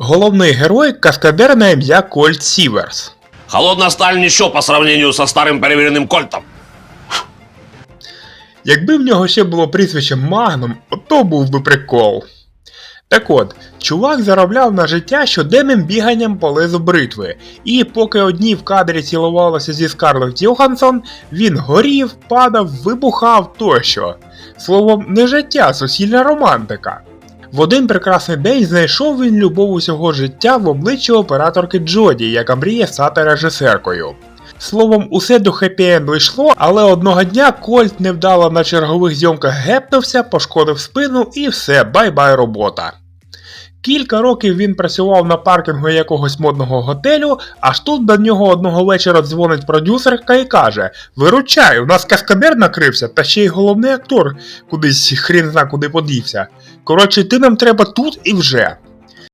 Головний герой каскадер на ім'я Кольт Сіверс. Холодная сталь ніщо по сравнению со старым перевіреним кольтом. Якби в нього ще було прізвище Магнум, то був би прикол. Так от, чувак заробляв на життя щоденним біганням по лезу бритви, і поки одні в кадрі цілувалися зі Скарлетт Йоханссон, він горів, падав, вибухав тощо. Словом, не життя, суцільна романтика. В один прекрасний день знайшов він любов усього життя в обличчі операторки Джоді, яка мріє стати режисеркою. Словом, усе до хеппі-енду йшло, але одного дня Кольт невдало на чергових зйомках гепнувся, пошкодив спину і все, бай-бай робота. Кілька років він працював на паркінгу якогось модного готелю, аж тут до нього одного вечора дзвонить продюсерка і каже: Виручай, у нас каскадер накрився, та ще й головний актор кудись хрін зна куди подівся. Коротше, ти нам треба тут і вже.